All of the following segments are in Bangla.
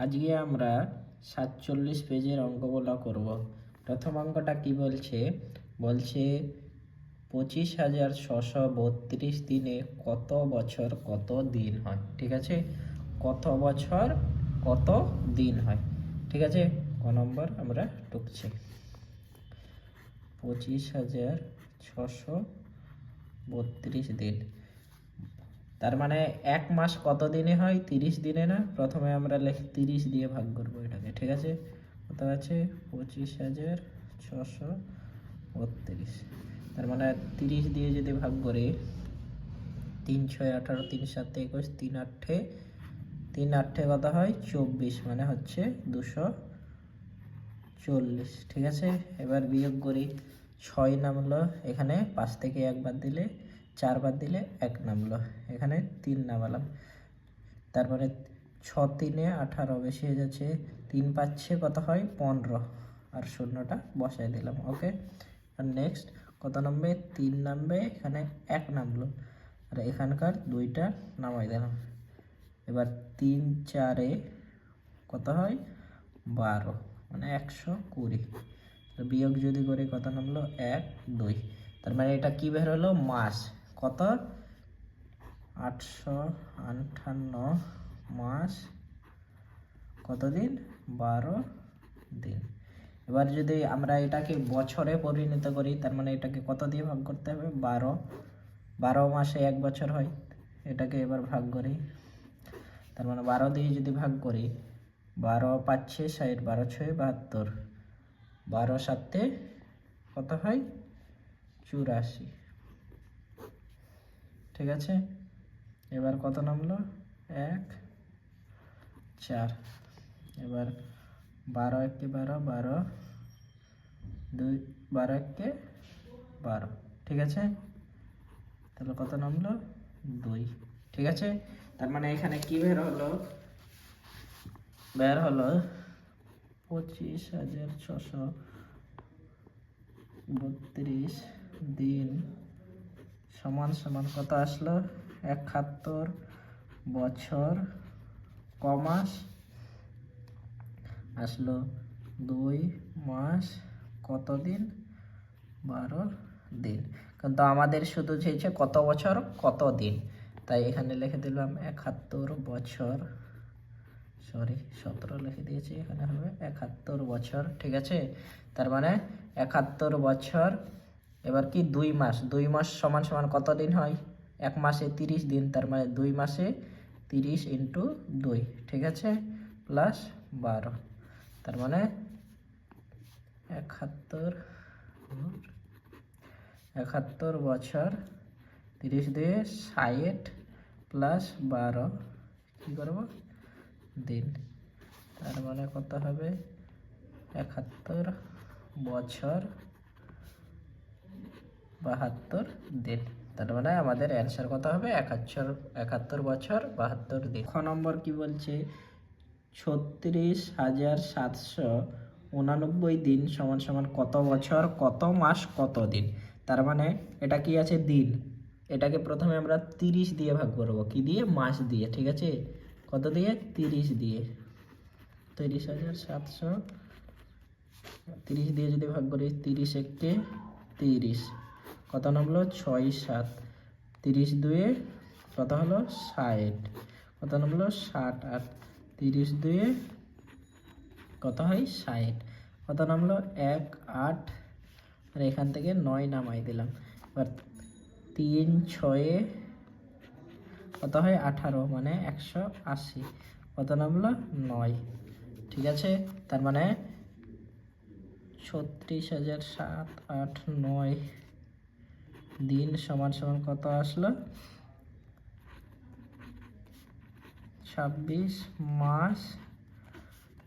আজকে আমরা সাতচল্লিশ পেজের অঙ্কগুলো করব। প্রথম অঙ্কটা কি বলছে? বলছে, পঁচিশ হাজার ছশো বত্রিশ দিনে কত বছর কত দিন হয়? ঠিক আছে? কত বছর কত দিন হয়? ঠিক আছে? ক নম্বর আমরা টুকছি পঁচিশ হাজার ছশো বত্রিশ দিন। তার মানে এক মাস কত দিনে হয়? তিরিশ দিনে না? প্রথমে আমরা লিখি তিরিশ দিয়ে ভাগ করব এটাকে, ঠিক আছে? কত আছে? পঁচিশ হাজার ছশো বত্রিশ। তার মানে তিরিশ দিয়ে যদি ভাগ করি, তিন ছয় আঠারো, তিন সাতে একুশ, তিন আটে তিন আটে কত হয়? চব্বিশ মানে হচ্ছে দুশো চল্লিশ, ঠিক আছে? এবার বিয়োগ করি, ছয় নামলো, এখানে পাঁচ থেকে একবার দিলে চারবার দিলে এক নামলো। এখানে তিন নামালাম। তারপরে ছ তিনে আঠারো বেশি হয়ে যাচ্ছে। তিন পাচ্ছে কত হয়? পনেরো। আর শূন্যটা বসাই দিলাম, ওকে? আর নেক্সট কত নামবে? তিন নামবে, এখানে এক নামলো। আর এখানকার দুইটা নামাই দিলাম। এবার তিন চারে কত হয়? বারো মানে একশো কুড়ি। বিয়োগ যদি করি কত নামলো? এক, দুই। তার মানে এটা কি বের হলো? মাস। কত? আটশো আটান্ন মাস কতদিন? বারো দিন। এবার যদি আমরা এটাকে বছরে পরিণত করি, তার মানে এটাকে কত দিয়ে ভাগ করতে হবে? বারো। বারো মাসে এক বছর হয়, এটাকে এবার ভাগ করি। তার মানে বারো দিয়ে যদি ভাগ করি, বারো পাচ্ছে ষাট, বারো ছয় বাহাত্তর, বারো সাতে কত হয়? চুরাশি। ঠিক আছে? এবার কত নামলো? এক, চার। এবার বারো একে বারো বারো দুই, বারো একে বারো। ঠিক আছে? তাহলে কত নামলো? দুই। ঠিক আছে? তার মানে এখানে কি বের হলো? বের হলো পঁচিশ হাজার ছশো বত্রিশ দিন সমান সমান কত আসলো? একাত্তর বছর কমাস আসলো দুই মাস কত দিন? বারো দিন। কিন্তু আমাদের শুধু চেয়েছে কত বছর? কত দিন? তাই এখানে লিখে দিলাম একাত্তর বছর। সরি, সতেরো লিখে দিয়েছি, এখানে হবে একাত্তর বছর, ঠিক আছে? তার মানে একাত্তর বছর এবার কি দুই মাস? দুই মাস সমান সমান কত দিন হয়? এক মাসে তিরিশ দিন, তার মানে দুই মাসে তিরিশ ইন্টু দুই, ঠিক আছে? প্লাস বারো, তার মানে একাত্তর একাত্তর বছর তিরিশ দিয়ে ষাট প্লাস বারো, কী করব? দিন, তার মানে কত হবে? একাত্তর বছর বাহাত্তর দিন। তার মানে আমাদের অ্যান্সার কত হবে? একাত্তর একাত্তর বছর, বাহাত্তর দিন। খ নম্বর কি বলছে? ছত্রিশ হাজার সাতশো উনানব্বই দিন সমান সমান কত বছর? কত মাস? কত দিন? তার মানে এটা কি আছে? দিন। এটাকে প্রথমে আমরা তিরিশ দিয়ে ভাগ করব। কি দিয়ে? মাস দিয়ে, ঠিক আছে? কত দিয়ে? তিরিশ দিয়ে। তিরিশ হাজার সাতশো, তিরিশ দিয়ে যদি ভাগ করি, তিরিশ একে তিরিশ। কত নামলো ছয় সাত। তিরিশ দুয়ে কত হলো? ষাট। কত নামলো ষাট আট। তিরিশ দুয়ে কত হয়? ষাট। কত নামলো এক, আট। আর এখান থেকে নয় নামাই দিলাম। এবার তিন, ছয়ে কত হয়? আঠারো মানে একশো আশি। কত নামলো নয়। ঠিক আছে? তার মানে ছত্রিশ হাজার সাত, আট, নয় দিন সমান সমান কত আসলো? ছাব্বিশ মাস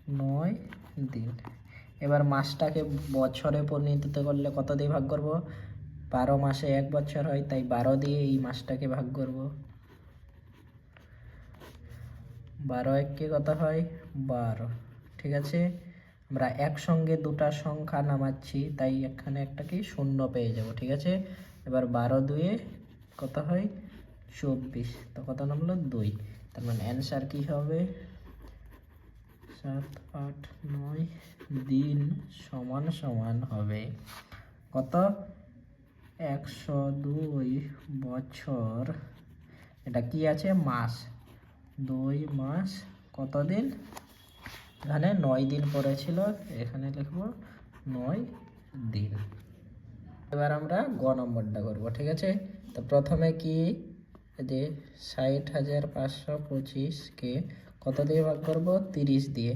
নয় দিন। এবার মাসটাকে বছরে পরিণত করলে কত দিয়ে ভাগ করব? বারো মাসে এক বছর হয়, তাই বারো দিয়ে এই মাসটাকে ভাগ করব। বারো এককে কত হয়? বারো। ঠিক আছে? আমরা একসঙ্গে দুটা সংখ্যা নামাচ্ছি, তাই এখানে একটা কি? শূন্য পেয়ে যাব, ঠিক আছে? এবার বারো দুয়ে কত হয়? চব্বিশ। তো কত নামলো দুই। তার মানে অ্যান্সার কি হবে? সাত, আট, নয় দিন সমান সমান হবে। কত? একশো দুই বছর। এটা কি আছে? মাস। দুই মাস কত দিন? এখানে নয় দিন পড়েছিল। এখানে লিখব নয় দিন। এবার আমরা গ নম্বরটা করব, ঠিক আছে? তো প্রথমে কি? যে ষাট হাজার পাঁচশো পঁচিশকে কত দিয়ে ভাগ করব? তিরিশ দিয়ে।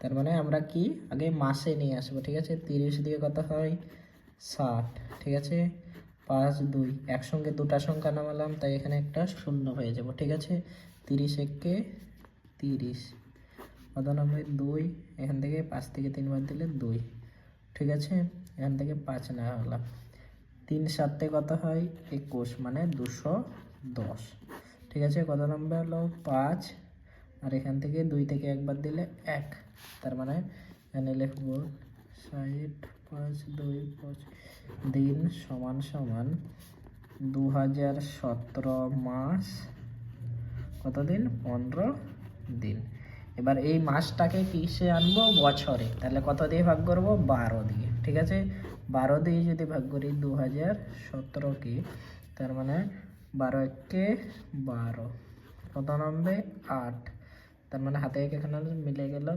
তার মানে আমরা কি? আগে মাসে নিয়ে আসব, ঠিক আছে? তিরিশ দিয়ে কত হয়? ষাট, ঠিক আছে? পাঁচ, দুই, একসঙ্গে দুটা সংখ্যা নামালাম, তাই এখানে একটা শূন্য হয়ে যাব, ঠিক আছে? তিরিশ একে তিরিশ নামবে দুই, এখান থেকে পাঁচ থেকে তিনবার দিলে দুই, ঠিক আছে? এখান থেকে পাঁচ নেওয়া হলাম তিন সাতে কত হয়? একুশ মানে দুশো দশ। ঠিক আছে, কত নম্বর হলো? পাঁচ। আর এখান থেকে দুই থেকে একবার দিলে এক। তার মানে এখানে লিখব ষাট, পাঁচ, দুই, পাঁচ দিন সমান সমান দু হাজার সতেরো মাস কত দিন? পনেরো দিন। এবার এই মাসটাকে কিসে আনব? বছরে। তাহলে কত দিয়ে ভাগ করব? বারো দিয়ে। ঠিক আছে? বারো দিয়ে যদি ভাগ করি দু হাজার সতেরোকে, তার মানে বারো একে বারো কত নামবে আট, তার মানে হাতে এক এখানে মিলে গেল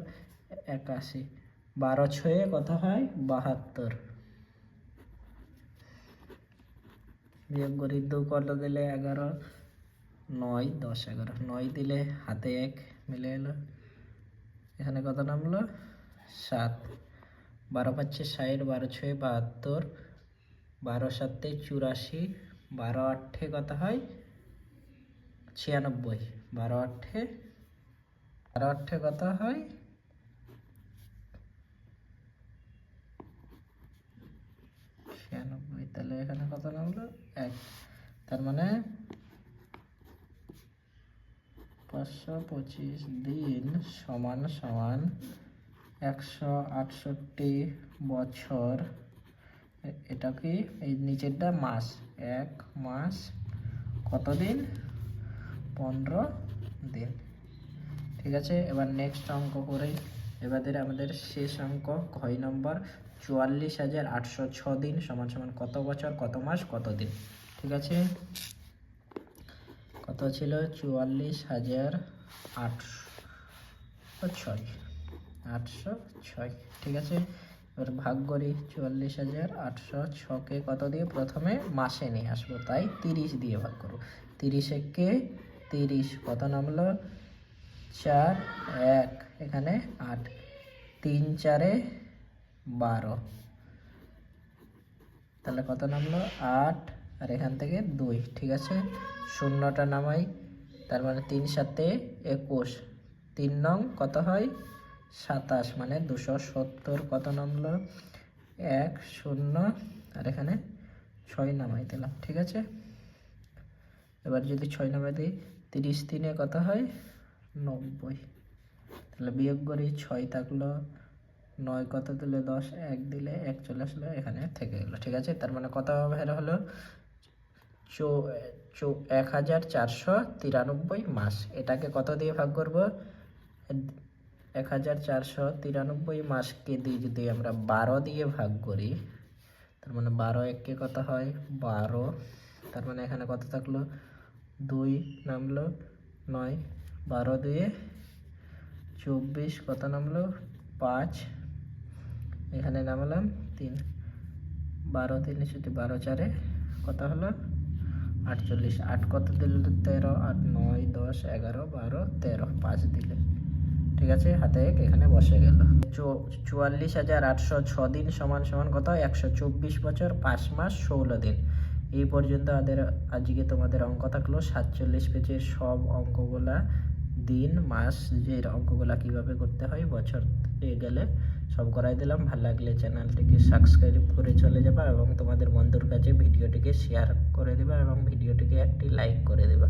একাশি। বারো ছয়ে কত হয় বাহাত্তর। বিয়োগ করি দু কত দিলে এগারো, নয়, দশ, এগারো। নয় দিলে হাতে এক মিলে এলো এখানে কত নামলো? সাত। বারো পাঁচে ষাট, বারো ছয় বাহাত্তর, বারো সাতে চুরাশি, বারো আটে কত হয়? ছিয়ানব্বই। বারো আটে বারো আটে কত হয়? ছিয়ানব্বই। তাহলে এখানে কত নামলো? এক। তার মানে পাঁচশো পঁচিশ দিন সমান সমান একশো আটষট্টি বছর। এটা কি? এই নিচেরটা মাস। এক মাস কত দিন পনেরো দিন। ঠিক আছে, এবার নেক্সট অঙ্ক করে। এবারে আমাদের শেষ অঙ্ক ছয় নম্বর চুয়াল্লিশ হাজার আটশো ছ দিন সমান সমান কত বছর, কত মাস, কত দিন? ঠিক আছে? কত ছিল? চুয়াল্লিশ হাজার আটশো ছয়। আটশো ছয়। ঠিক আছে? এবার ভাগ করি চুয়াল্লিশ হাজার আটশো ছকে কত দিয়ে প্রথমে মাসে নিয়ে আসব? তাই তিরিশ দিয়ে ভাগ করব। তিরিশ একে তিরিশ। কত নামলো? চার, এক। এখানে আট। তিন, চারে বারো। তাহলে কত নামলো? আট। আর এখান থেকে দুই। ঠিক আছে? শূন্যটা নামাই। তার মানে তিন সাতে একুশ। তিন নং কত হয়? সাতাশ মানে দুশো সত্তর, কত নামলো এক, শূন্য, আর এখানে ছয় নামাই দিলাম, ঠিক আছে? এবার যদি ছয় নামাই দিই, তিরিশ তিনে কত হয়? নব্বই। তাহলে বিয়োগ করি ছয় থাকল, নয় কত দিলে দশ? এক দিলে এক চলে আসলো, এখানে থেকে গেলো, ঠিক আছে? তার মানে কত বের হলো? চো চো, এক হাজার চারশো তিরানব্বই মাস। এটাকে কত দিয়ে ভাগ করব? এক হাজার চারশো তিরানব্বই মাসকে দিয়ে যদি আমরা বারো দিয়ে ভাগ করি, তার মানে বারো এককে কত হয়? বারো। তার মানে এখানে কত থাকল? দুই নামলো নয়। বারো দুয়ে চব্বিশ কত নামলো? পাঁচ। এখানে নামালাম তিন। বারো তিনে যদি বারো চারে কত হলো? আটচল্লিশ। আট কত দিল তেরো? আট, নয়, দশ, এগারো, বারো, তেরো। পাঁচ দিলে। ঠিক আছে? হাতে এক, এখানে বসে গেল। চুয়াল্লিশ হাজার আটশো ছ দিন সমান সমান কত? একশো চব্বিশ বছর, পাঁচ মাস, ষোলো দিন। এই পর্যন্ত আমাদের আজকে তোমাদের অঙ্ক থাকল সাতচল্লিশ পেজের সব অঙ্কগুলা দিন, মাস, যে অঙ্কগুলা কীভাবে করতে হয়, বছর গেলে সব করাই দিলাম। ভালো লাগলে চ্যানেলটিকে সাবস্ক্রাইব করে চলে যাবা এবং তোমাদের বন্ধুর কাছে ভিডিওটিকে শেয়ার করে দিবা এবং ভিডিওটিকে একটি লাইক করে দিবা।